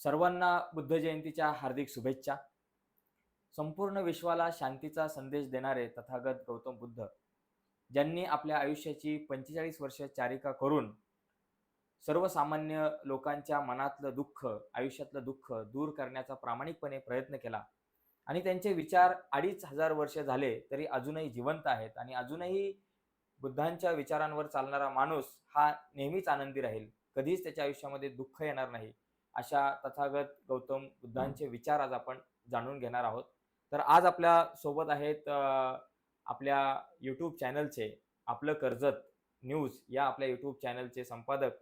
सर्वांना बुद्ध जयंतीच्या हार्दिक शुभेच्छा. संपूर्ण विश्वाला शांतीचा संदेश देणारे तथागत गौतम बुद्ध ज्यांनी आपल्या आयुष्याची पंचेचाळीस वर्ष चारिका करून सर्वसामान्य लोकांच्या मनातलं दुःख आयुष्यातलं दुःख दूर करण्याचा प्रामाणिकपणे प्रयत्न केला आणि त्यांचे विचार अडीच हजार वर्ष झाले तरी अजूनही जिवंत आहेत आणि अजूनही बुद्धांच्या विचारांवर चालणारा माणूस हा नेहमीच आनंदी राहील. कधीच त्याच्या आयुष्यामध्ये दुःख येणार नाही. अशा तथागत गौतम बुद्धांचे विचार आज आपण जाणून घेणार आहोत. तर आज आपल्यासोबत आहेत आपल्या यूट्यूब चॅनलचे आपलं कर्जत न्यूज या आपल्या यूट्यूब चॅनलचे संपादक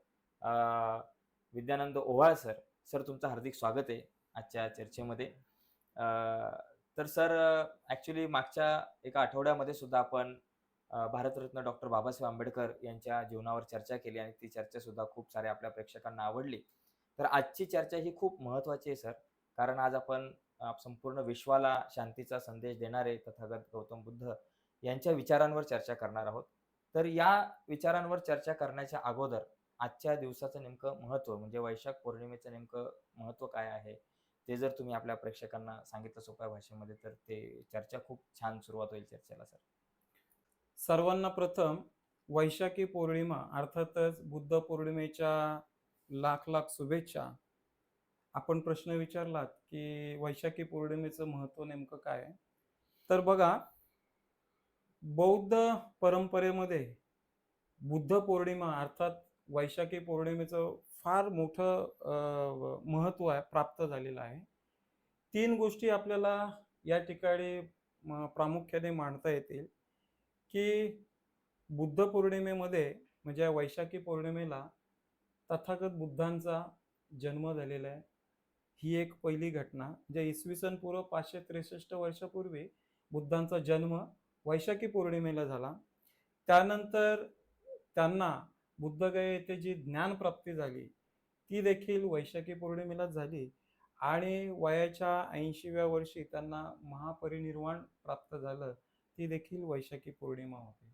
विद्यानंद ओवाळ सर. सर तुमचं हार्दिक स्वागत आहे आजच्या चर्चेमध्ये. तर सर ॲक्च्युली मागच्या एका आठवड्यामध्ये सुद्धा आपण भारतरत्न डॉक्टर बाबासाहेब आंबेडकर यांच्या जीवनावर चर्चा केली आणि ती चर्चा सुद्धा खूप साऱ्या आपल्या प्रेक्षकांना आवडली. तर आजची चर्चा ही खूप महत्त्वाची आहे सर. कारण आज आपण संपूर्ण विश्वाला शांतीचा संदेश देणारे तथागत गौतम बुद्ध यांच्या विचारांवर चर्चा करणार आहोत. तर या विचारांवर चर्चा करण्याच्या अगोदर आजच्या दिवसाचं नेमकं महत्त्व म्हणजे वैशाख पौर्णिमेचं नेमकं महत्त्व काय आहे ते जर तुम्ही आपल्या प्रेक्षकांना सांगितलं सोप्या भाषेमध्ये तर ते चर्चा खूप छान सुरुवात होईल चर्चेला सर. सर्वांना प्रथम वैशाखी पौर्णिमा अर्थातच बुद्ध पौर्णिमेच्या लाख लाख शुभेच्छा आपण प्रश्न विचारलात की वैशाखी पौर्णिमेचं महत्त्व नेमकं काय आहे? तर बघा बौद्ध परंपरेमध्ये बुद्ध पौर्णिमा अर्थात वैशाखी पौर्णिमेचं फार मोठं महत्त्व महत्त्व आहे प्राप्त झालेलं आहे तीन गोष्टी आपल्याला या ठिकाणी प्रामुख्याने मांडता येतील की बुद्ध पौर्णिमेमध्ये म्हणजे वैशाखी पौर्णिमेला तथागत बुद्धांचा जन्म झालेला आहे. ही एक पहिली घटना जे इसवी सन पूर्व पाचशे त्रेसष्ट वर्षापूर्वी बुद्धांचा जन्म वैशाखी पौर्णिमेला झाला. त्यानंतर त्यांना बुद्धगया येथे जी ज्ञानप्राप्ती झाली ती देखील वैशाखी पौर्णिमेलाच झाली आणि वयाच्या ऐंशीव्या वर्षी त्यांना महापरिनिर्वाण प्राप्त झालं. ती देखील वैशाखी पौर्णिमा होती.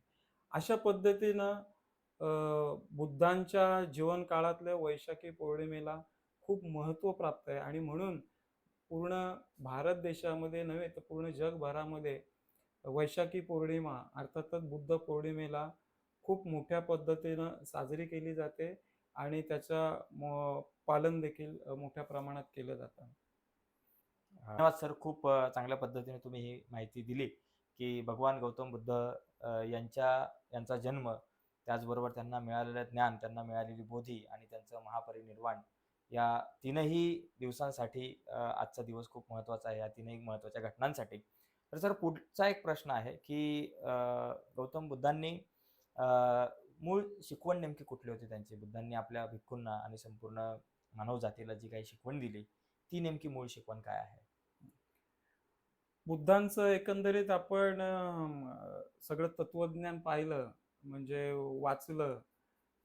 अशा पद्धतीनं बुद्धांच्या जीवनकाळातल्या वैशाखी पौर्णिमेला खूप महत्त्व प्राप्त आहे. आणि म्हणून पूर्ण भारत देशामध्ये नव्हे तर पूर्ण जगभरामध्ये वैशाखी पौर्णिमा अर्थातच बुद्ध पौर्णिमेला खूप मोठ्या पद्धतीनं साजरी केली जाते आणि त्याचा पालन देखील मोठ्या प्रमाणात केलं जातं. धन्यवाद सर. खूप चांगल्या पद्धतीने तुम्ही ही माहिती दिली की भगवान गौतम बुद्ध यांच्या यांचा जन्म त्याचबरोबर त्यांना मिळालेलं ज्ञान त्यांना मिळालेली बोधी आणि त्यांचं महापरिनिर्वाण या तीनही दिवसांसाठी आजचा दिवस खूप महत्त्वाचा आहे. या तीनही महत्त्वाच्या घटनांसाठी. तर सर पुढचा एक प्रश्न आहे की गौतम बुद्धांनी मूळ शिकवण नेमकी कुठली होती त्यांची? बुद्धांनी आपल्या भिक्खूंना आणि संपूर्ण मानवजातीला जी काही शिकवण दिली ती नेमकी मूळ शिकवण काय आहे? बुद्धांचं एकंदरीत आपण सगळं तत्वज्ञान पाहिलं म्हणजे वाचलं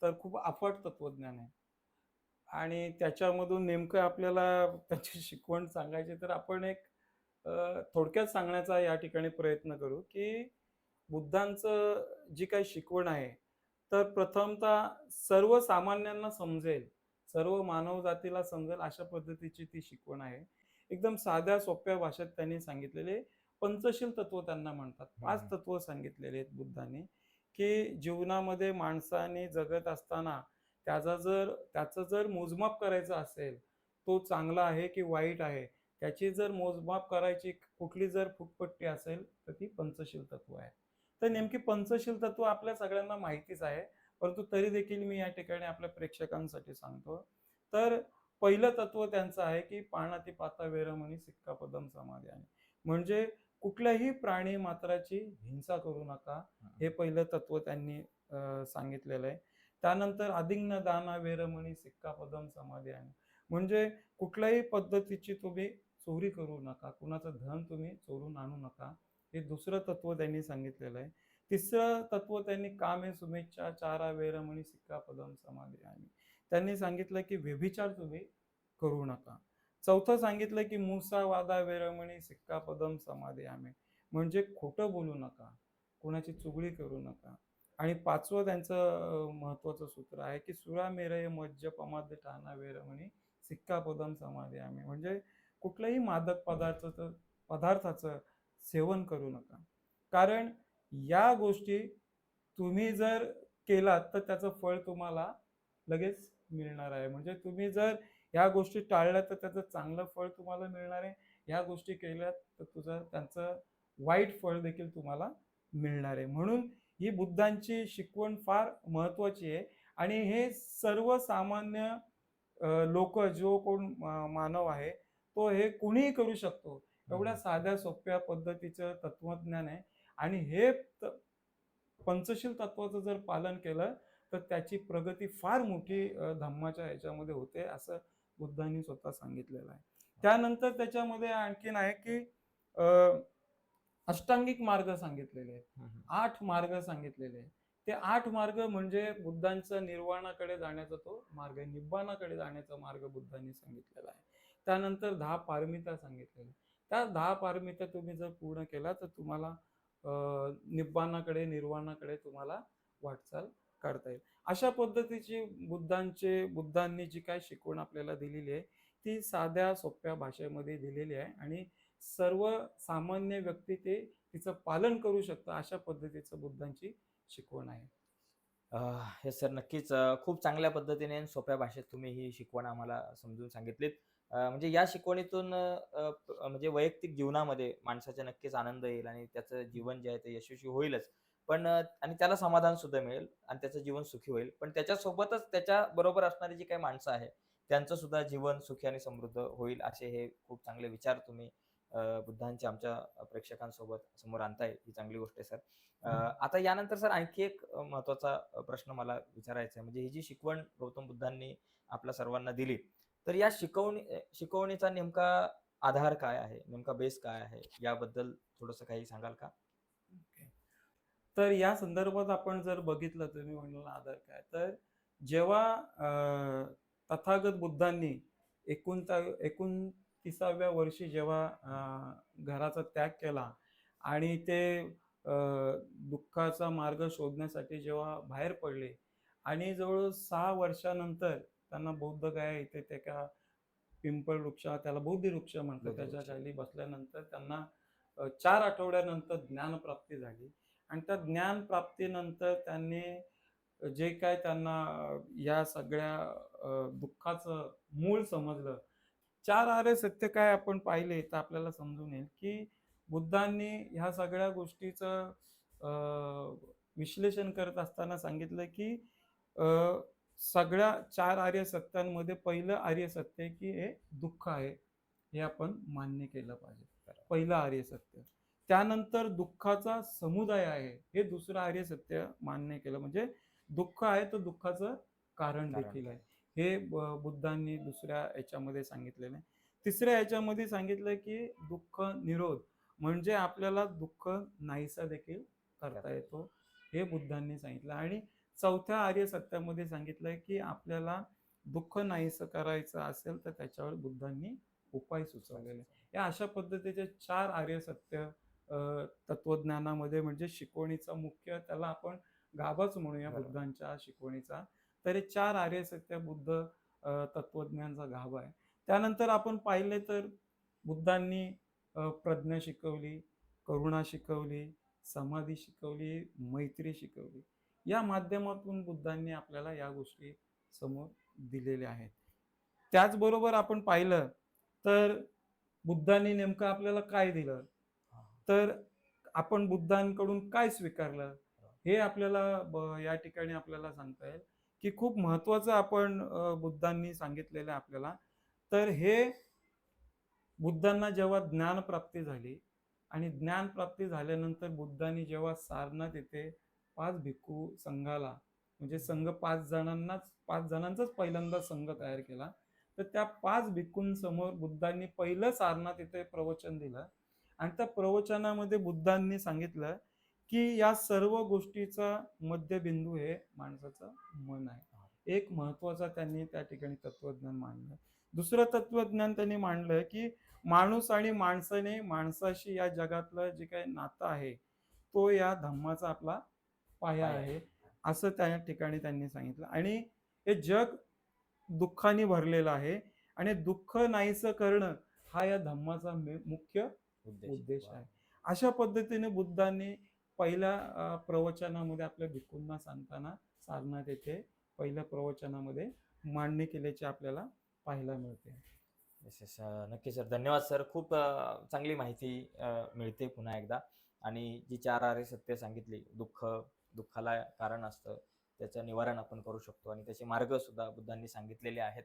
तर खूप अफाट तत्वज्ञान आहे. आणि त्याच्यामधून नेमकं आपल्याला त्याची शिकवण सांगायची तर आपण एक थोडक्यात सांगण्याचा या ठिकाणी प्रयत्न करू की बुद्धांचं जी काही शिकवण आहे तर प्रथमतः सर्वसामान्यांना समजेल सर्व मानव जातीला समजेल अशा पद्धतीची ती शिकवण आहे. एकदम साध्या सोप्या भाषेत त्यांनी सांगितलेले पंचशील तत्व त्यांना म्हणतात. पाच. तत्व सांगितलेले आहेत बुद्धांनी. की जीवनामध्ये माणसाने जगत असताना त्याचा जर त्याचं जर मोजमाप करायचं असेल तो चांगला आहे की वाईट आहे? त्याची जर मोजमाप करायची कुठली जर फुटपट्टी असेल तर ती पंचशील तत्व आहे. तर नेमकी पंचशील तत्व आपल्या सगळ्यांना माहितीच आहे परंतु तरी देखील मी या ठिकाणी आपल्या प्रेक्षकांसाठी सांगतो. तर पहिलं तत्व त्यांचं आहे की पाणाती पाता वेरमणी सिक्कापदम समाधी म्हणजे कुठल्याही प्राणी मात्राची हिंसा करू नका. हे. पहिलं तत्व त्यांनी सांगितलेलं आहे. त्यानंतर अधिग्न दाना वेरमणी सिक्कापदम समाधी म्हणजे कुठल्याही पद्धतीची तुम्ही चोरी करू नका. कुणाचं धन तुम्ही चोरून आणू नका. हे दुसरं तत्व त्यांनी सांगितलेलं आहे. तिसरं तत्व त्यांनी कामे शुभेच्छा चारा वेरमणी सिक्कापदम समाधी आणि. त्यांनी सांगितलं की व्यभिचार तुम्ही करू नका. चौथं सांगितलं की मुसा वादा वेरमणी सिक्कापदम समाधी आम्ही. म्हणजे खोटं बोलू नका. कोणाची चुगळी करू नका. आणि पाचवं त्यांचं महत्वाचं सूत्र आहे की सुरा मेरय मज्ज पमाद ठाणा वेरमणी सिक्कापदम आम्ही. म्हणजे कुठल्याही मादक पदार्थाचं पदार्थाचं सेवन करू नका. कारण या गोष्टी तुम्ही जर केलात तर त्याचं फळ तुम्हाला लगेच मिळणार आहे. म्हणजे तुम्ही जर ह्या गोष्टी टाळल्या तर त्याचं चांगलं फळ तुम्हाला मिळणार आहे. ह्या गोष्टी केल्यात तर तुझं त्यांचं वाईट फळ देखील तुम्हाला मिळणार आहे. म्हणून ही बुद्धांची शिकवण फार महत्वाची आहे. आणि हे सर्वसामान्य लोक जो कोण मानव आहे तो हे कुणीही करू शकतो. एवढ्या साध्या सोप्या पद्धतीचं तत्वज्ञान आहे. आणि हे त- पंचशील तत्वाचं जर पालन केलं तर त्याची प्रगती फार मोठी धम्माच्या ह्याच्यामध्ये होते असं बुद्धांनी स्वतः सांगितलेलं आहे. त्यानंतर त्याच्यामध्ये आणखीन आहे की अष्टांगिक मार्ग सांगितलेले आहेत. आठ मार्ग सांगितलेले आहेत. ते आठ मार्ग म्हणजे बुद्धांचा निर्वाणाकडे जाण्याचा तो मार्ग आहे. निब्बाणाकडे जाण्याचा मार्ग बुद्धांनी सांगितलेला आहे. त्यानंतर दहा पारमिता सांगितलेल्या त्या दहा पारमिता तुम्ही जर पूर्ण केला तर तुम्हाला अं, निब्बाणाकडे निर्वाणाकडे तुम्हाला वाटचाल करता येईल. अशा पद्धतीची बुद्धांचे बुद्धांनी जी काय शिकवण आपल्याला दिलेली आहे ती साध्या सोप्या भाषेमध्ये दिलेली आहे आणि सर्व सामान्य व्यक्ती ते तिचं पालन करू शकतं अशा पद्धतीचं बुद्धांची शिकवण आहे. हे सर नक्कीच. खूप चांगल्या पद्धतीने आणि सोप्या भाषेत तुम्ही ही शिकवण आम्हाला समजून सांगितलीत. म्हणजे या शिकवणीतून म्हणजे वैयक्तिक जीवनामध्ये माणसाचा नक्कीच आनंद येईल आणि त्याचं जीवन जे आहे ते यशस्वी होईलच. पण आणि त्याला समाधान सुद्धा मिळेल आणि त्याचं जीवन सुखी होईल. पण त्याच्यासोबतच त्याच्या बरोबर असणारी जी काही माणसं आहे त्यांचं सुद्धा जीवन सुखी आणि समृद्ध होईल असे हे खूप चांगले विचार तुम्ही बुद्धांचे आमच्या प्रेक्षकांसोबत समोर आणताय. ही चांगली गोष्ट आहे सर. आता यानंतर सर आणखी एक महत्त्वाचा प्रश्न मला विचारायचा आहे. म्हणजे ही जी शिकवण गौतम बुद्धांनी आपल्या सर्वांना दिली तर या शिकवणी शिकवणीचा नेमका आधार काय आहे? नेमका बेस काय आहे? याबद्दल थोडस काही सांगाल का? तर या संदर्भात आपण जर बघितलं तुम्ही म्हणला आधार काय तर जेव्हा तथागत बुद्धांनी एकोणता एकोणतीसाव्या वर्षी जेव्हा घराचा त्याग केला आणि ते दुःखाचा मार्ग शोधण्यासाठी जेव्हा बाहेर पडले आणि जवळ सहा वर्षानंतर त्यांना बौद्ध गाय इथे ते का पिंपळ वृक्ष त्याला बौद्धी वृक्ष म्हणतात त्याच्या. खाली बसल्यानंतर त्यांना चार आठवड्यानंतर ज्ञानप्राप्ती झाली आणि त्या ज्ञान प्राप्तीनंतर त्यांनी जे काय त्यांना या सगळ्या दुःखाचं मूळ समजलं. चार आरे सत्य काय आपण पाहिले तर आपल्याला समजून येईल की बुद्धांनी ह्या सगळ्या गोष्टीचं विश्लेषण करत असताना सांगितलं की सगळ्या चार आर्य सत्यांमध्ये पहिलं आर्य सत्य आहे की हे दुःख आहे हे आपण मान्य केलं पाहिजे. पहिलं आर्य सत्य. त्यानंतर दुःखाचा समुदाय आहे हे दुसरं आर्य सत्य मान्य केलं म्हणजे दुःख आहे तर दुःखाचं कारण. देखील आहे हे बुद्धांनी दुसऱ्या याच्यामध्ये सांगितलेलं आहे तिसऱ्या याच्यामध्ये सांगितलं की दुःख निरोध म्हणजे आपल्याला दुःख नाहीसा देखील करता येतो हे बुद्धांनी सांगितलं आणि चौथ्या आर्य सत्यामध्ये सांगितलंय की आपल्याला दुःख नाहीसं करायचं असेल तर त्याच्यावर बुद्धांनी उपाय सुचवलेले. या अशा पद्धतीचे चार आर्य सत्य तत्वज्ञानामध्ये म्हणजे शिकवणीचा मुख्य त्याला आपण गाभाच म्हणूया. बुद्धांच्या शिकवणीचा. तर हे चार आर्य सत्य बुद्ध तत्वज्ञानचा गाभा आहे. त्यानंतर आपण पाहिले तर बुद्धांनी प्रज्ञा शिकवली करुणा शिकवली समाधी शिकवली मैत्री शिकवली. या माध्यमातून बुद्धांनी आपल्याला या गोष्टी समोर दिलेल्या आहेत. त्याचबरोबर आपण पाहिलं तर बुद्धांनी नेमकं आपल्याला काय दिलं? तर आपण बुद्धांकडून काय स्वीकारलं? हे आपल्याला या ठिकाणी आपल्याला सांगता येईल की खूप महत्वाचं आपण बुद्धांनी सांगितलेलं आपल्याला. तर हे बुद्धांना जेव्हा ज्ञानप्राप्ती झाली आणि ज्ञानप्राप्ती झाल्यानंतर बुद्धांनी जेव्हा सारनाथ येथे पाच भिक्खू संघाला म्हणजे संघ पाच जणांनाच पाच जणांचाच पहिल्यांदा संघ तयार केला. तर त्या पाच भिक्खूंसमोर बुद्धांनी पहिलं सारनाथ येथे प्रवचन दिलं. आणि त्या प्रवचनामध्ये बुद्धांनी सांगितलं की या सर्व गोष्टीचा मध्यबिंदू हे माणसाचं मन आहे. एक महत्त्वाचा त्यांनी त्या ठिकाणी तत्वज्ञान मांडलं. दुसरं तत्वज्ञान त्यांनी मांडलं की माणूस आणि माणसाने माणसाशी या जगातलं जे काही नातं आहे तो या धम्माचा आपला पाया आहे. असं त्या ठिकाणी त्यांनी सांगितलं. आणि हे जग दुःखाने भरलेलं आहे आणि दुःख नाहीसं करणं हा या धम्माचा मे- मुख्य उद्देश आहे. अशा पद्धतीने बुद्धांनी पहिल्या प्रवचनामध्ये आपल्या भिक्खूंना सांगताना सारनाथ येथे पहिल्या प्रवचनामध्ये मांडणी केल्याची आपल्याला पाहायला मिळते. नक्की सर. धन्यवाद सर. खूप चांगली माहिती मिळते पुन्हा एकदा. आणि जी चार आरे सत्य सांगितली दुःख दुःखाला कारण असतं त्याचं निवारण आपण करू शकतो. आणि त्याचे मार्ग सुद्धा बुद्धांनी सांगितलेले आहेत.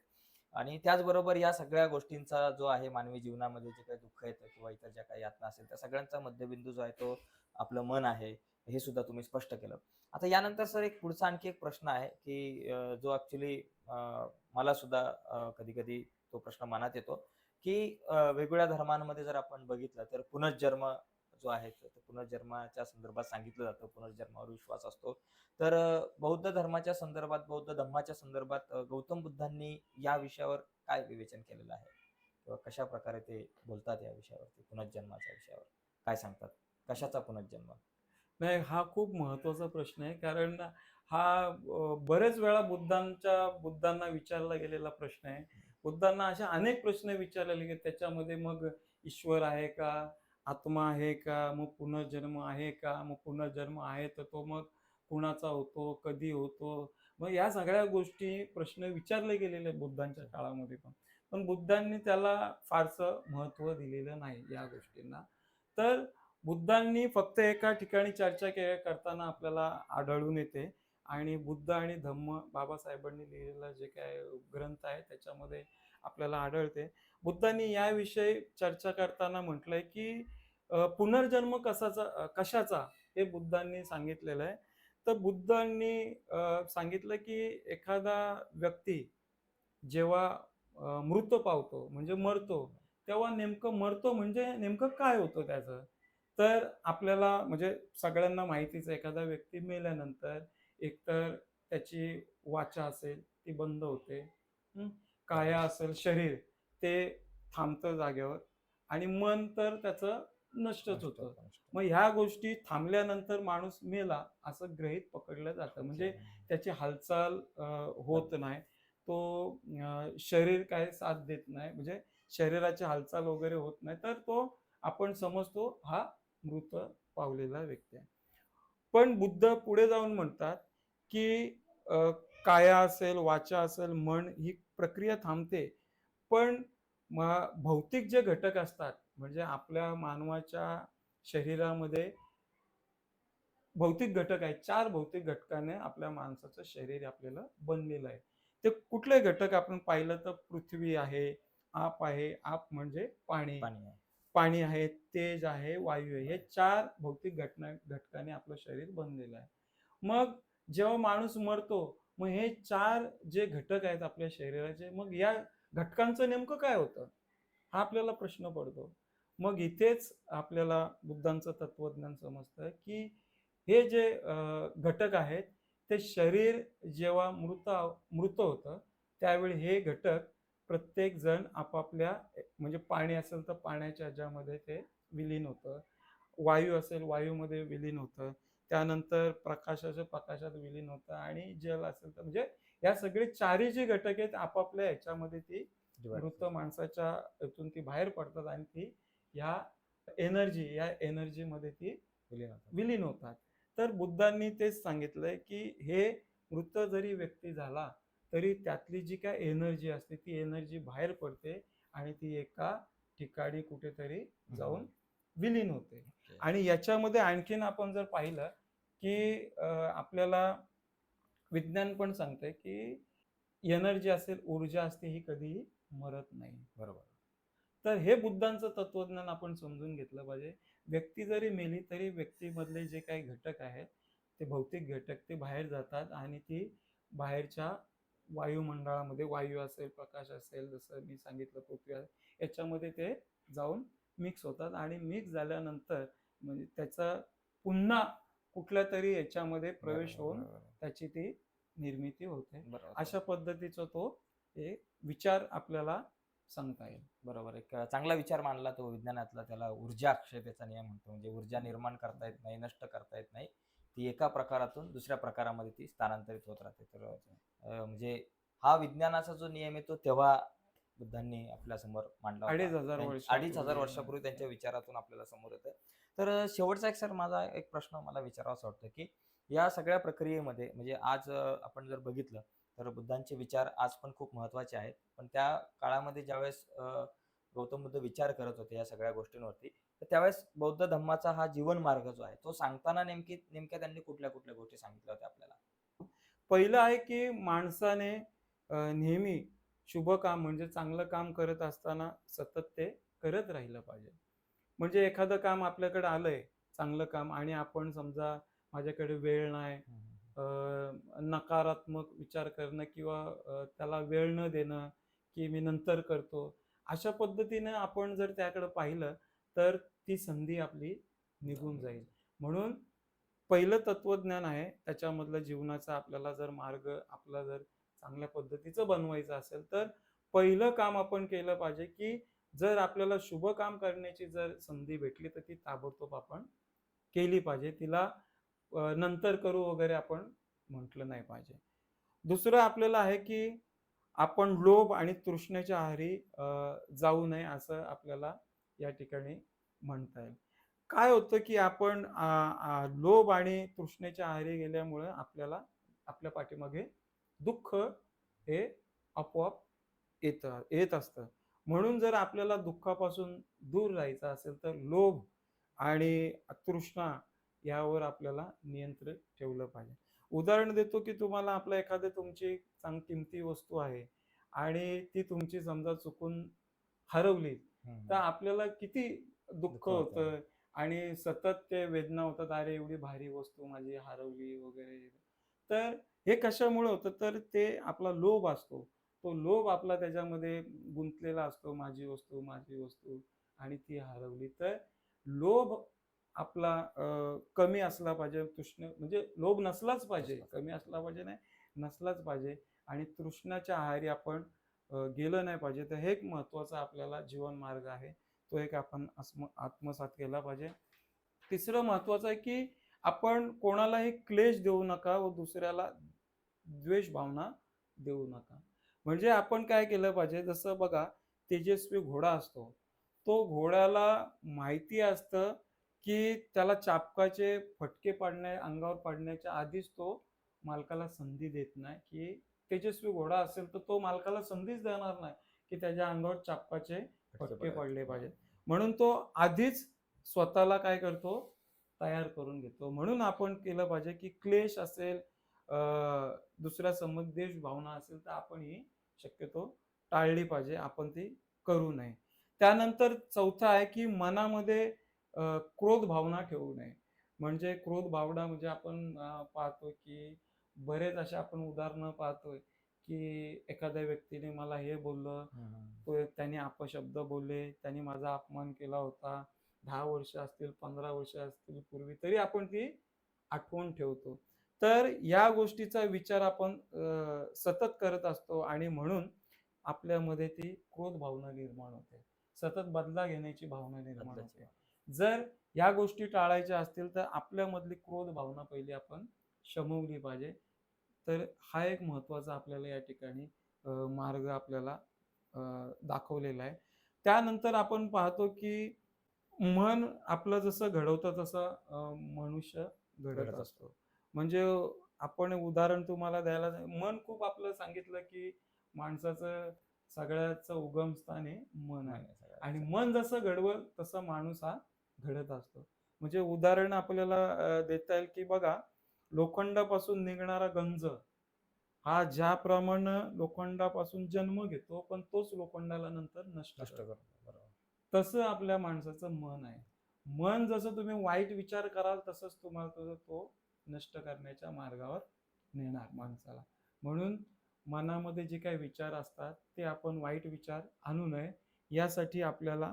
आणि त्याचबरोबर या सगळ्या गोष्टींचा जो आहे मानवी जीवनामध्ये जे काही दुःख येतं किंवा इतर ज्या काही यातना असेल त्या सगळ्यांचा मध्यबिंदू जो आहे तो आपलं मन आहे हे सुद्धा तुम्ही स्पष्ट केलं. आता यानंतर सर एक पुढचा आणखी एक प्रश्न आहे की जो ऍक्च्युली मला सुद्धा कधी कधी तो प्रश्न मनात येतो की वेगवेगळ्या धर्मांमध्ये जर आपण बघितलं तर पुनर्जन्म जो आहे तर तो पुनर्जन्माच्या संदर्भात सांगितलं जातं. पुनर्जन्मावर विश्वास असतो. तर बौद्ध धर्माच्या संदर्भात बौद्ध धम्माच्या संदर्भात गौतम बुद्धांनी या विषयावर काय विवेचन केलेलं आहे? किंवा कशा प्रकारे ते बोलतात या विषयावरती पुनर्जन्माच्या विषयावर? काय सांगतात? कशाचा पुनर्जन्म? नाही हा खूप महत्त्वाचा प्रश्न आहे. कारण हा बरेच वेळा बुद्धांच्या बुद्धांना विचारला गेलेला प्रश्न आहे. बुद्धांना अशा अनेक प्रश्न विचारले गेले त्याच्यामध्ये मग ईश्वर आहे का? आत्मा आहे का? मग पुनर्जन्म आहे का? मग पुनर्जन्म आहे तर तो मग कुणाचा होतो? कधी होतो? मग या सगळ्या गोष्टी प्रश्न विचारले गेलेले बुद्धांच्या काळामध्ये पण. पण बुद्धांनी त्याला फारसं महत्त्व दिलेलं नाही या गोष्टींना. तर बुद्धांनी फक्त एका ठिकाणी चर्चा के करताना आपल्याला आढळून येते. आणि बुद्ध आणि धम्म बाबासाहेबांनी लिहिलेला जे काय ग्रंथ आहे त्याच्यामध्ये आपल्याला आढळते. बुद्धांनी याविषयी चर्चा करताना म्हटलंय की पुनर्जन्म कसाचा कशाचा हे बुद्धांनी सांगितलेलं आहे. तर बुद्धांनी सांगितलं की एखादा व्यक्ती जेव्हा मृत पावतो म्हणजे मरतो तेव्हा नेमकं मरतो म्हणजे नेमकं काय होतं त्याचं? तर आपल्याला म्हणजे सगळ्यांना माहितीच आहे एखादा व्यक्ती मेल्यानंतर एकतर त्याची वाचा असेल ती बंद होते. काया असेल शरीर ते थांबतं जागेवर आणि मन तर त्याचं नष्टच होतं. मग ह्या गोष्टी थांबल्यानंतर माणूस मेला असं ग्रहित पकडलं जातं. म्हणजे त्याची हालचाल होत नाही. तो शरीर काय साथ देत नाही. म्हणजे शरीराची हालचाल वगैरे होत नाही. तर तो आपण समजतो हा मृत पावलेला व्यक्ती आहे. पण बुद्ध पुढे जाऊन म्हणतात की काया असेल वाचा असेल मन ही प्रक्रिया थांबते. पण म- भौतिक जे घटक असतात म्हणजे आपल्या मानवाच्या शरीरामध्ये भौतिक घटक आहेत. चार भौतिक घटकाने आपल्या माणसाचं शरीर आपल्याला बनलेलं आहे. ते कुठले घटक आपण पाहिलं तर पृथ्वी आहे आप आहे आप म्हणजे पाणी. पाणी आहे. पाणी आहे तेज आहे वायू आहे. हे चार भौतिक घटना घटकाने आपलं शरीर बनलेलं आहे. मग जेव्हा माणूस मरतो मग हे चार जे घटक आहेत आपल्या शरीराचे मग या घटकांचं नेमकं काय होतं? हा आपल्याला प्रश्न पडतो. मग इथेच आपल्याला बुद्धांचं तत्वज्ञान समजतं की हे जे घटक आहेत ते शरीर जेव्हा मृत मृत होतं त्यावेळी हे घटक प्रत्येक जण आपापल्या म्हणजे पाणी असेल तर पाण्याच्या ह्याच्यामध्ये ते विलीन होतं. वायू असेल वायूमध्ये विलीन होतं. त्यानंतर प्रकाशाच्या प्रकाशात विलीन होतं आणि जल असेल तर म्हणजे या सगळे चारही जे घटक आहेत आपापल्या ह्याच्यामध्ये ती मृत माणसाच्या यातून ती बाहेर पडतात आणि ती ह्या एनर्जी या एनर्जीमध्ये ती विलीन होतात. विलीन होतात तर बुद्धांनी तेच सांगितलंय की हे मृत जरी व्यक्ती झाला तरी त्यातली जी काय एनर्जी असते ती एनर्जी बाहेर पडते आणि ती एका ठिकाणी कुठेतरी जाऊन विलीन होते. आणि याच्यामध्ये आणखीन आपण जर पाहिलं की आपल्याला विज्ञान पण सांगतंय की एनर्जी असेल ऊर्जा असते ही कधीही मरत नाही. बरोबर. तर हे बुद्धांचं तत्वज्ञान आपण समजून घेतलं पाहिजे. व्यक्ती जरी मेली तरी व्यक्तीमधले जे काही घटक आहेत ते भौतिक घटक ते बाहेर जातात आणि ती बाहेरच्या वायुमंडळामध्ये वायू असेल प्रकाश असेल जसं मी सांगितलं पृथ्वी याच्यामध्ये ते जाऊन मिक्स होतात आणि मिक्स झाल्यानंतर म्हणजे त्याचा पुन्हा कुठल्या तरी याच्यामध्ये प्रवेश होऊन. त्याची ती निर्मिती होते. अशा पद्धतीचा तो एक विचार आपल्याला सांगता येईल. बरोबर. एक चांगला विचार मांडला तो विज्ञानातला त्याला ऊर्जा अक्षयतेचा नियम म्हणतो. म्हणजे ऊर्जा निर्माण करता येत नाही नष्ट करता येत नाही. ती एका प्रकारातून दुसऱ्या प्रकारामध्ये ती स्थानांतरित होत राहते. तर म्हणजे हा विज्ञानाचा जो नियम आहे तो तेव्हा बुद्धांनी आपल्यासमोर मांडला अडीच. हजार अडीच हजार वर्षापूर्वी त्यांच्या विचारातून आपल्याला समोर येतं. तर शेवटचा एक सर माझा एक प्रश्न मला विचारावासा वाटतं की या सगळ्या प्रक्रियेमध्ये म्हणजे आज आपण जर बघितलं तर बुद्धांचे विचार आज पण खूप महत्त्वाचे आहेत. पण त्या काळामध्ये ज्यावेळेस गौतम बुद्ध विचार करत होते या सगळ्या गोष्टींवरती तर त्यावेळेस बौद्ध धम्माचा हा जीवन मार्ग जो आहे तो सांगताना नेमकी नेमक्या त्यांनी कुठल्या कुठल्या गोष्टी सांगितल्या होत्या आपल्याला? पहिलं आहे की माणसाने नेहमी शुभ काम म्हणजे चांगलं काम करत असताना सतत ते करत राहिलं पाहिजे. म्हणजे एखादं काम आपल्याकडे आलंय चांगलं काम आणि आपण समजा माझ्याकडे वेळ नाही नकारात्मक विचार करणं किंवा त्याला वेळ न देणं की मी नंतर करतो अशा पद्धतीनं आपण जर त्याकडे पाहिलं तर ती संधी आपली निघून जाईल. म्हणून पहिलं तत्वज्ञान आहे त्याच्यामधलं जीवनाचा आपल्याला जर मार्ग आपला जर चांगल्या पद्धतीचं बनवायचं असेल तर पहिलं काम आपण केलं पाहिजे की जर आपल्याला शुभ काम करण्याची जर संधी भेटली तर ती ताबडतोब आपण केली पाहिजे. तिला नंतर करू वगैरे आपण म्हटलं नाही पाहिजे. दुसरं आपल्याला आहे की आपण लोभ आणि तृष्णेच्या आहारी जाऊ नये असं आपल्याला या ठिकाणी म्हणता येईल. काय होतं की आपण लोभ आणि तृष्णेच्या आहारी गेल्यामुळे आपल्याला आपल्या पाठीमागे दुःख हे आपोआप येतं येत असतं. म्हणून जर आपल्याला दुःखापासून दूर राहायचं असेल तर लोभ आणि तृष्णा यावर आपल्याला नियंत्रण ठेवलं पाहिजे. उदाहरण देतो की तुम्हाला आपलं एखादी तुमची चांग किमती वस्तू आहे आणि ती तुमची समजा चुकून हरवली तर आपल्याला किती दुःख. होतं आणि सतत ते वेदना होतात अरे एवढी भारी वस्तू माझी हरवली वगैरे. तर हे कशामुळे होतं? तर ते आपला लोभ असतो. तो लोभ आपला त्याच्यामध्ये गुंतलेला असतो माझी वस्तू माझी वस्तू आणि ती हरवली तर लोभ आपला कमी असला पाहिजे तृष्ण म्हणजे लोभ नसलाच पाहिजे. कमी असला पाहिजे नाही नसलाच पाहिजे आणि तृष्णाच्या आहारी आपण गेलं नाही पाहिजे. तर हे एक महत्त्वाचा आपल्याला जीवन मार्ग आहे. तो एक आपण आत्म आत्मसात केला पाहिजे. तिसरं महत्वाचं आहे की आपण कोणालाही क्लेश देऊ नका व दुसऱ्याला द्वेष भावना देऊ नका. म्हणजे आपण काय केलं पाहिजे? जसं बघा तेजस्वी घोडा असतो. तो घोड्याला माहिती असतं की त्याला चापकाचे फटके पाडण्या अंगावर पाडण्याच्या आधीच तो मालकाला संधी देत नाही. की तेजस्वी घोडा असेल तर तो मालकाला संधीच देणार नाही की त्याच्या अंगावर चापकाचे फटके पडले पाहिजेत. म्हणून तो आधीच स्वतःला काय करतो? तयार करून घेतो. म्हणून आपण केलं पाहिजे की क्लेश असेल दुसऱ्या संबंध देश भावना असेल तर आपण ही शक्यतो टाळली पाहिजे आपण ती करू नये. त्यानंतर चौथा आहे की मनामध्ये क्रोध भावना ठेवू नये. म्हणजे क्रोध भावना म्हणजे आपण पाहतो की बरेच असे आपण उदाहरणं पाहतोय की एखाद्या व्यक्तीने मला हे बोललं तो त्यांनी अपशब्द बोलले त्यांनी माझा अपमान केला होता दहा वर्ष असतील पंधरा वर्ष असतील पूर्वी तरी आपण ती आठवण ठेवतो. तर या गोष्टीचा विचार आपण सतत करत असतो आणि म्हणून आपल्यामध्ये ती क्रोध भावना निर्माण होते. सतत बदला घेण्याची भावना निर्माण होते. जर या गोष्टी टाळायच्या असतील तर आपल्यामधली क्रोध भावना पहिली आपण शमवली पाहिजे. तर हा एक महत्त्वाचा आपल्याला या ठिकाणी मार्ग आपल्याला अं, दाखवलेला आहे. त्यानंतर आपण पाहतो की मन आपलं जसं घडवतं तसं मनुष्य घडत असतो. म्हणजे आपण उदाहरण तुम्हाला द्यायला मन खूप आपलं सांगितलं की माणसाचं सगळ्याचं उगमस्थान हे मन आहे. आणि मन जसं घडवल तसं माणूस हा घडत असतो. म्हणजे उदाहरण आपल्याला देता येईल की बघा लोखंडापासून निघणारा गंज हा ज्याप्रमाणे लोखंडापासून जन्म घेतो पण तोच लोखंडाला नंतर नष्ट नष्ट करतो. तसं आपल्या माणसाचं मन आहे. मन जसं तुम्ही वाईट विचार कराल तसंच तुम्हाला तो नष्ट करण्याच्या मार्गावर नेणार माणसाला. म्हणून मनामध्ये जे काही विचार असतात ते आपण वाईट विचार आणू नये. यासाठी आपल्याला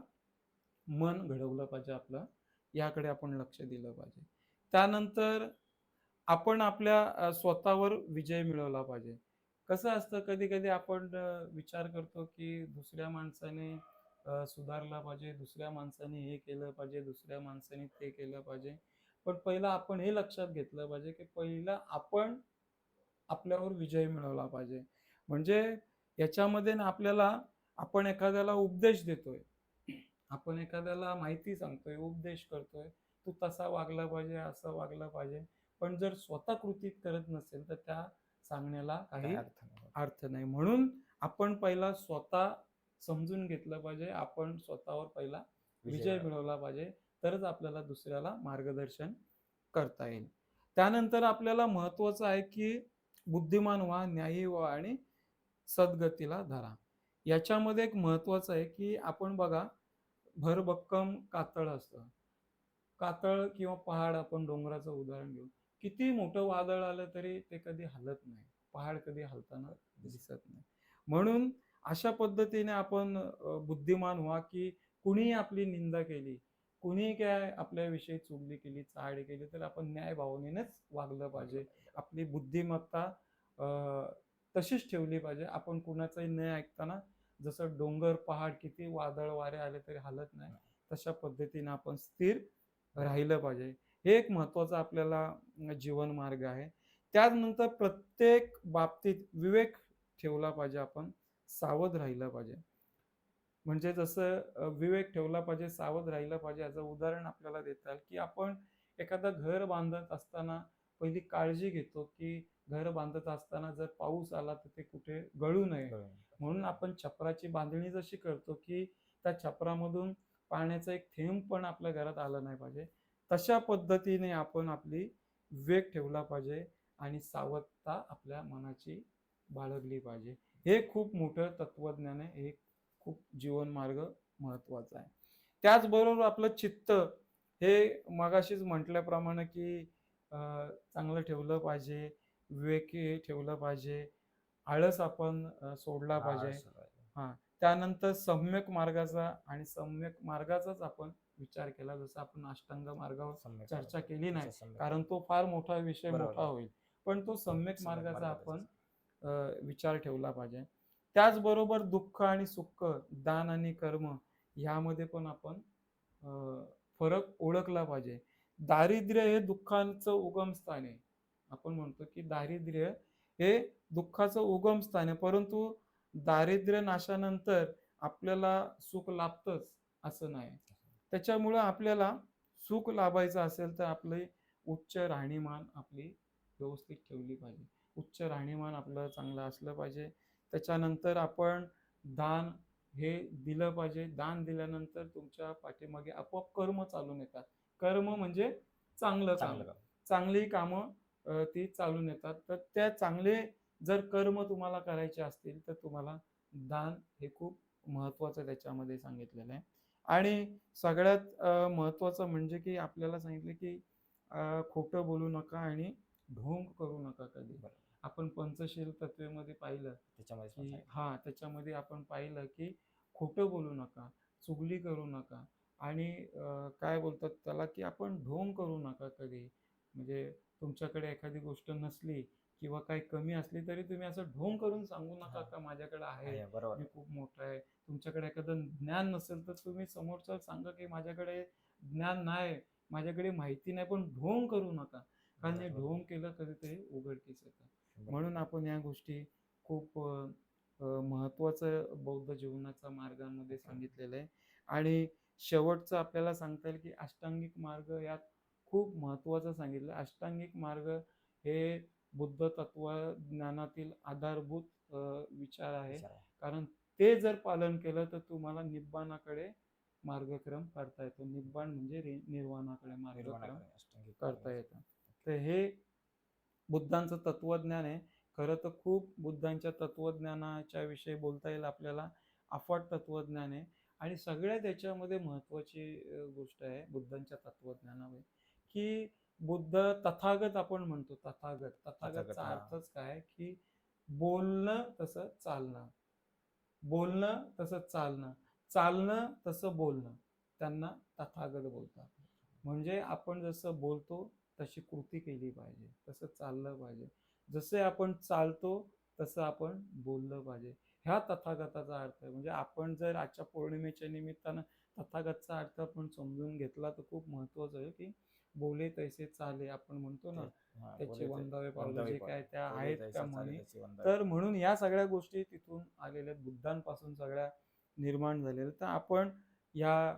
मन घडवलं पाहिजे आपलं. याकडे आपण लक्ष दिलं पाहिजे. त्यानंतर आपण आपल्या स्वतःवर विजय मिळवला पाहिजे. कसं असतं कधी कधी आपण विचार करतो की दुसऱ्या माणसाने सुधारला पाहिजे दुसऱ्या माणसाने हे केलं पाहिजे दुसऱ्या माणसाने ते केलं पाहिजे. पण पहिलं आपण हे लक्षात घेतलं पाहिजे की पहिलं आपण आपल्यावर विजय मिळवला पाहिजे. म्हणजे याच्यामध्ये ना आपल्याला आपण एखाद्याला उपदेश देतोय. आपण एखाद्याला माहिती सांगतोय उपदेश करतोय तू तसा वागला पाहिजे असं वागलं पाहिजे. पण जर स्वतः कृतीत करत नसेल तर त्या सांगण्याला काही अर्थ नाही. म्हणून आपण पहिला स्वतः समजून घेतलं पाहिजे. आपण स्वतःवर पहिला विजय मिळवा. मिळवला पाहिजे. तरच आपल्याला दुसऱ्याला मार्गदर्शन करता येईल. त्यानंतर आपल्याला महत्वाचं आहे की बुद्धिमान व्हा न्यायी व्हा आणि सद्गतीला धरा. याच्यामध्ये एक महत्वाचं आहे की आपण बघा भरभक्कम कातळ असतं. कातळ किंवा पहाड आपण डोंगराचं उदाहरण घेऊ. किती मोठं वादळ आलं तरी ते कधी हलत नाही. पहाड कधी हलताना दिसत नाही. म्हणून अशा पद्धतीने आपण बुद्धिमान व्हा की कुणीही आपली निंदा केली कुणी काय आपल्याविषयी चुगली केली चाडी केली तर आपण न्याय भावनेनेच वागलं पाहिजे. आपली बुद्धिमत्ता तशीच ठेवली पाहिजे. आपण कुणाचाही न ऐकताना जसं डोंगर पहाड किती वादळ वारे आले तरी हलत नाही तशा पद्धतीने आपण स्थिर राहिलं पाहिजे. हे एक महत्त्वाचा आपल्याला जीवन मार्ग आहे. त्यानंतर प्रत्येक बाबतीत विवेक ठेवला पाहिजे आपण सावध राहिलं पाहिजे. म्हणजे जसं विवेक ठेवला पाहिजे सावध राहिलं पाहिजे याचं उदाहरण आपल्याला देता येईल की आपण एखादं घर बांधत असताना पहिली काळजी घेतो की घर बांधत असताना जर पाऊस आला तर ते कुठे गळू नये. म्हणून आपण छपराची बांधणी जशी करतो की त्या छपरामधून पाण्याचा एक थेंब पण आपल्या घरात आलं नाही पाहिजे. तशा पद्धतीने आपण आपली विवेक ठेवला पाहिजे आणि सावधता आपल्या मनाची बाळगली पाहिजे. हे खूप मोठं तत्वज्ञान आहे हे खूप जीवन मार्ग महत्त्वाचा आहे त्याचबरोबर आपलं चित्त हे मगाशीच म्हटल्याप्रमाणे की चांगलं ठेवलं पाहिजे विवेकी ठेवलं पाहिजे आळस आपण सोडला पाहिजे पाहिजे. त्यानंतर सम्यक मार्गाचा आणि सम्यक मार्गाचाच आपण विचार केला जसं आपण अष्टांग मार्गावर चर्चा. केली नाही कारण तो फार मोठा विषय. मोठा होईल पण तो सम्यक मार्गाचा. आपण विचार ठेवला पाहिजे त्याचबरोबर दुःख आणि सुख दान आणि कर्म ह्यामध्ये पण आपण फरक ओळखला पाहिजे. दारिद्र्य हे दुःखांचं उगमस्थान आहे. आपण म्हणतो की दारिद्र्य हे दुःखाचं उगमस्थान आहे. परंतु दारिद्र्य नाशानंतर आपल्याला सुख लाभतच असं नाही. त्याच्यामुळं आपल्याला सुख लाभायचं असेल तर आपली उच्च राहणीमान आपली व्यवस्थित ठेवली पाहिजे. उच्च राहणीमान आपलं चांगलं असलं पाहिजे. त्याच्यानंतर आपण दान हे दिलं पाहिजे. दान दिल्यानंतर तुमच्या पाठीमागे आपोआप कर्म चालून येतात. कर्म म्हणजे चांगलं चांगलं काम. चांगली कामं ती चालून येतात. तर त्या चांगले जर कर्म तुम्हाला करायचे असतील तर तुम्हाला दान हे खूप महत्वाचं त्याच्यामध्ये सांगितलेलं आहे. आणि सगळ्यात महत्वाचं म्हणजे की आपल्याला सांगितलं की खोटं बोलू नका आणि ढोंग करू नका कधी. आपण पंचशील तत्वेमध्ये पाहिलं त्याच्यामध्ये. हा त्याच्यामध्ये आपण पाहिलं की खोटं बोलू नका चुगली करू नका आणि काय बोलतात त्याला की आपण ढोंग करू नका कधी म्हणजे तुमच्याकडे एखादी गोष्ट नसली किंवा काही कमी असली तरी तुम्ही असं ढोंग करून सांगू नका. का माझ्याकडे आहे बरोबर मी खूप मोठा आहे तुमच्याकडे एखादं ज्ञान नसेल तर तुम्ही समोरचं सांगा की माझ्याकडे ज्ञान नाही माझ्याकडे माहिती नाही पण ढोंग करू नका कारण हे. ढोंग केलं कधीतरी उघडकीस येतं. म्हणून आपण या गोष्टी खूप महत्त्वाचं बौद्ध जीवनाच्या मार्गांमध्ये सांगितलेलं आहे. आणि शेवटचं आपल्याला सांगता येईल की अष्टांगिक मार्ग यात खूप महत्त्वाचं सांगितलं. अष्टांगिक मार्ग हे बुद्ध तत्वज्ञानातील आधारभूत विचार आहे. कारण ते जर पालन केलं तर तुम्हाला निब्बाणाकडे मार्गक्रम करता येतो. निब्बाण म्हणजे निर्वाणाकडे मार्गक्रम करता. येतं. तर हे बुद्धांचं तत्वज्ञान आहे. खरं तर खूप बुद्धांच्या तत्वज्ञानाच्या विषयी बोलता येईल आपल्याला. अफाट तत्वज्ञान आहे. आणि सगळ्यात याच्यामध्ये महत्त्वाची गोष्ट आहे बुद्धांच्या तत्वज्ञानामध्ये की बुद्ध तथागत आपण म्हणतो तथागत. तथागतचा तथागत. अर्थच काय की बोलणं तसं चालणं. बोलणं तसं चालणं. चालणं तसं बोलणं. त्यांना तथागत बोलतात. म्हणजे आपण जसं बोलतो तशी कृती केली पाहिजे तसं चाललं पाहिजे. जसे आपण चालतो तसं आपण बोललं पाहिजे. ह्या तथागताचा अर्थ आहे. म्हणजे आपण जर आजच्या पौर्णिमेच्या निमित्तानं तथागतचा अर्थ आपण समजून घेतला तर खूप महत्त्वाचं आहे की बोले तैसे चाले आपण म्हणतो ना त्याचे वंदावे पावलं जे. काय त्या आहेत त्या म्हणी. तर म्हणून या सगळ्या गोष्टी तिथून आलेल्या बुद्धांपासून सगळ्या निर्माण झालेल्या. तर आपण या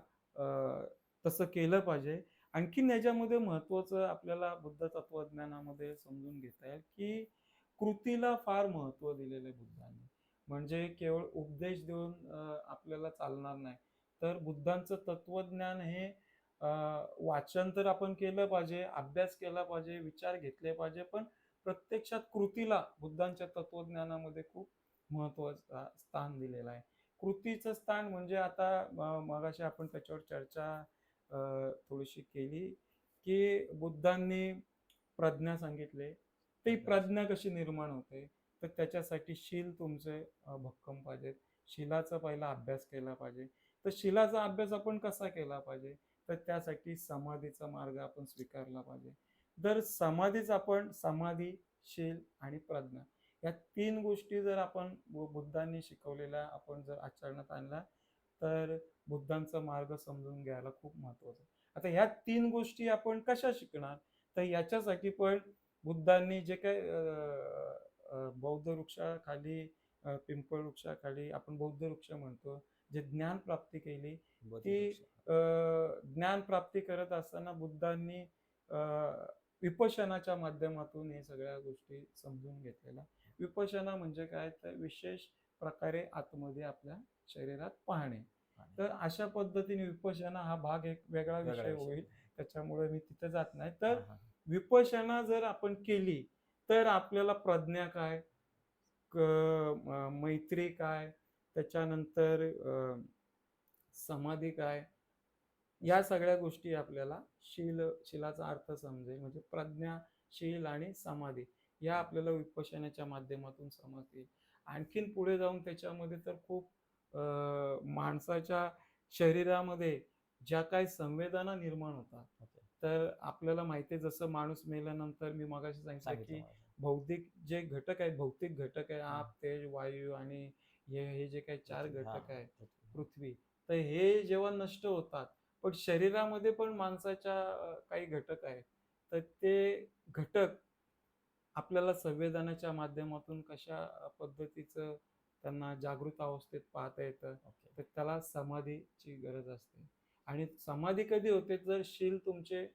तसं केलं पाहिजे. आणखीन याच्यामध्ये महत्वाचं आपल्याला बुद्ध तत्वज्ञानामध्ये समजून घेता येईल की कृतीला फार महत्त्व दिलेलं आहे बुद्धांनी. म्हणजे केवळ उपदेश देऊन आपल्याला चालणार नाही. तर बुद्धांचं तत्वज्ञान हे वाचन तर आपण केलं पाहिजे अभ्यास केला पाहिजे विचार घेतले पाहिजे पण प्रत्यक्षात कृतीला बुद्धांच्या तत्वज्ञानामध्ये खूप महत्वाचं स्थान दिलेलं आहे. कृतीचं स्थान म्हणजे आता मगाशी आपण त्याच्यावर चर्चा थोडीशी केली की बुद्धांनी प्रज्ञा सांगितले. ती प्रज्ञा कशी निर्माण होते? तर त्याच्यासाठी शील तुमचे भक्कम पाहिजेत शिलाचा पहिला अभ्यास केला पाहिजे. तर शिलाचा अभ्यास आपण कसा केला पाहिजे? तर त्यासाठी समाधीचा मार्ग आपण स्वीकारला पाहिजे. जर समाधीच आपण समाधी शील आणि प्रज्ञा या तीन गोष्टी जर आपण बुद्धांनी शिकवलेल्या आपण जर आचरणात आणल्या तर बुद्धांचा मार्ग समजून घ्यायला खूप महत्वाचं आहे. आता ह्या तीन गोष्टी आपण कशा शिकणार? तर याच्यासाठी पण बुद्धांनी जे काय बौद्ध वृक्षाखाली पिंपळ वृक्षाखाली आपण बौद्ध वृक्ष म्हणतो जे ज्ञान प्राप्ती केली ती ज्ञान प्राप्ती करत असताना बुद्धांनी विपशनाच्या माध्यमातून हे सगळ्या गोष्टी समजून घेतलेल्या. विपशना म्हणजे काय? तर विशेष प्रकारे आतमध्ये आपल्या शरीरात पाहणे. तर अशा पद्धतीने विपशना हा भाग एक वेगळा विषय. होईल. त्याच्यामुळे मी तिथे जात नाही. तर. विपशना जर आपण केली तर आपल्याला प्रज्ञा काय? मैत्री काय? त्याच्यानंतर समाधी काय? या सगळ्या गोष्टी आपल्याला शील शिलाचा अर्थ समजेल. म्हणजे प्रज्ञा शील आणि समाधी या आपल्याला विपशनाच्या माध्यमातून समजतील. आणखीन पुढे जाऊन त्याच्यामध्ये तर खूप माणसाच्या शरीरामध्ये ज्या काही संवेदना निर्माण होतात. तर आपल्याला माहिती आहे जसं माणूस मेल्यानंतर मी मगाशी सांगितलं की. भौतिक जे घटक आहेत भौतिक घटक आहे आप तेज वायू आणि हे हे जे काही चार घटक आहे पृथ्वी. तर हे जेव्हा नष्ट होतात पण शरीरामध्ये पण माणसाच्या काही घटक आहेत तर ते घटक आपल्याला संवेदनाच्या माध्यमातून कशा पद्धतीचं त्यांना जागृत अवस्थेत पाहता येतं. तर त्याला समाधीची गरज असते. आणि समाधी कधी होते? जर शील तुमचे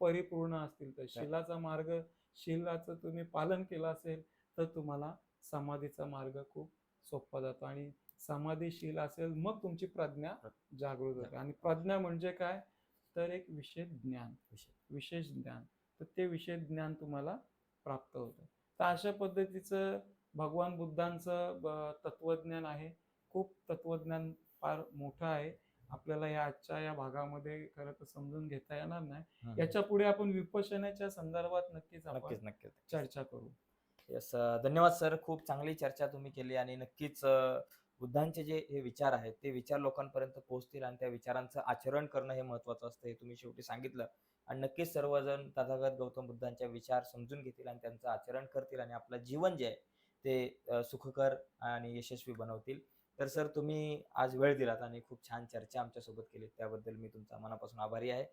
परिपूर्ण असतील तर शिलाचा मार्ग शिलाचं तुम्ही पालन केलं असेल तर तुम्हाला समाधीचा मार्ग खूप सोपा जातो. आणि समाधीशील असेल मग तुमची प्रज्ञा जागृत होते. आणि प्रज्ञा म्हणजे काय? तर एक विशेष ज्ञान. विशेष ज्ञान. तर ते विशेष ज्ञान तुम्हाला प्राप्त होतं. तर अशा पद्धतीचं भगवान बुद्धांचं तत्वज्ञान आहे. खूप तत्वज्ञान फार मोठं आहे. आपल्याला या आजच्या या भागामध्ये खरं तर समजून घेता येणार नाही. याच्यापुढे आपण विपशनाच्या संदर्भात नक्कीच नक्कीच नक्कीच. चर्चा करू. यस धन्यवाद सर. खूप चांगली चर्चा तुम्ही केली आणि नक्कीच बुद्धांचे जे हे विचार आहेत ते विचार लोकांपर्यंत पोहोचतील आणि त्या विचारांचं आचरण करणं हे महत्वाचं असतं हे तुम्ही शेवटी सांगितलं. आणि नक्कीच सर्वजण तथागत गौतम बुद्धांचे विचार समजून घेतील आणि त्यांचं आचरण करतील आणि आपलं जीवन जे आहे ते सुखकर आणि यशस्वी बनवतील. तर सर तुम्ही आज वेळ दिलात आणि खूप छान चर्चा आमच्यासोबत केली त्याबद्दल मी तुमचा मनापासून आभारी आहे.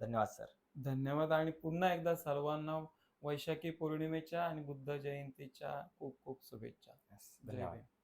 धन्यवाद सर. धन्यवाद आणि पुन्हा एकदा सर्वांना वैशाखी पौर्णिमेच्या आणि बुद्ध जयंतीच्या खूप खूप शुभेच्छा. धन्यवाद.